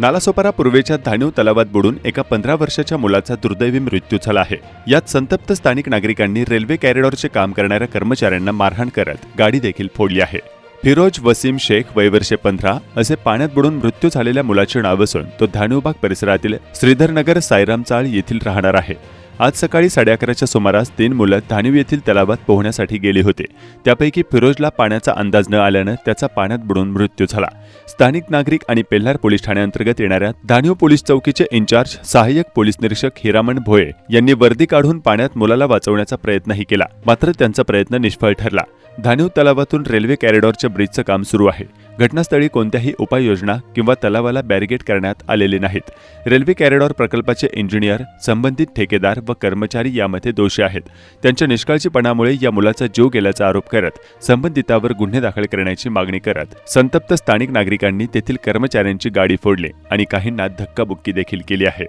नालासोपारा पूर्वेच्या धाणीव तलावात बुडून एका पंधरा वर्षाच्या मुलाचा दुर्दैवी मृत्यू झाला आहे. यात संतप्त स्थानिक नागरिकांनी रेल्वे कॅरिडॉरचे काम करणाऱ्या कर्मचाऱ्यांना मारहाण करत गाडी देखील फोडली आहे. फिरोज वसीम शेख वयवर्षे पंधरा असे पाण्यात बुडून मृत्यू झालेल्या मुलाचे नाव असून तो धानुबाग परिसरातील श्रीधरनगर सायराम चाळ येथील राहणार आहे. आज सकाळी साडे अकराच्या सुमारास तीन मुलं धानिव येथील तलावात पोहण्यासाठी गेली होते. त्यापैकी फिरोजला पाण्याचा अंदाज न आल्यानं त्याचा पाण्यात बुडून मृत्यू झाला. स्थानिक नागरिक आणि पेल्हार पोलीस ठाण्याअंतर्गत येणाऱ्या धानिव पोलीस चौकीचे इन्चार्ज सहाय्यक पोलीस निरीक्षक हिरामण भोये यांनी वर्दी काढून पाण्यात मुलाला वाचवण्याचा प्रयत्नही केला. मात्र त्यांचा प्रयत्न निष्फळ ठरला. धानिव तलावातून रेल्वे कॅरिडॉरच्या ब्रिजचं काम सुरू आहे. घटनास्थळी कोणत्याही उपाययोजना किंवा तलावाला बॅरिगेट करण्यात आलेले नाहीत. रेल्वे कॅरिडॉर प्रकल्पाचे इंजिनियर संबंधित ठेकेदार व कर्मचारी यामध्ये दोषी आहेत. त्यांच्या निष्काळजीपणामुळे या मुलाचा जीव गेल्याचा आरोप करत संबंधितावर गुन्हे दाखल करण्याची मागणी करत संतप्त स्थानिक नागरिकांनी तेथील कर्मचाऱ्यांची गाडी फोडली आणि काहींना धक्काबुक्की देखील केली आहे.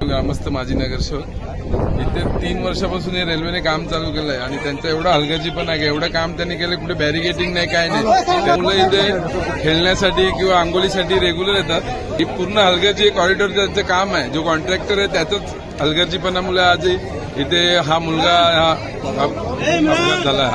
ग्रामस्थ माजी नगरसेवक इथे तीन वर्षापासून हे रेल्वेने काम चालू केलंय आणि त्यांचा एवढा हलगर्जी पण आहे का एवढं काम त्यांनी केलं कुठे बॅरिगेटिंग नाही काय नाही. त्यामुळे इथे खेळण्यासाठी किंवा आंघोळीसाठी रेग्युलर येतात. ही पूर्ण हलगर्जी कॉरिडॉर त्यांचं काम आहे. जो कॉन्ट्रॅक्टर आहे त्याचंच हलगर्जीपणामुळे आज इथे हा मुलगा हा अपघात झाला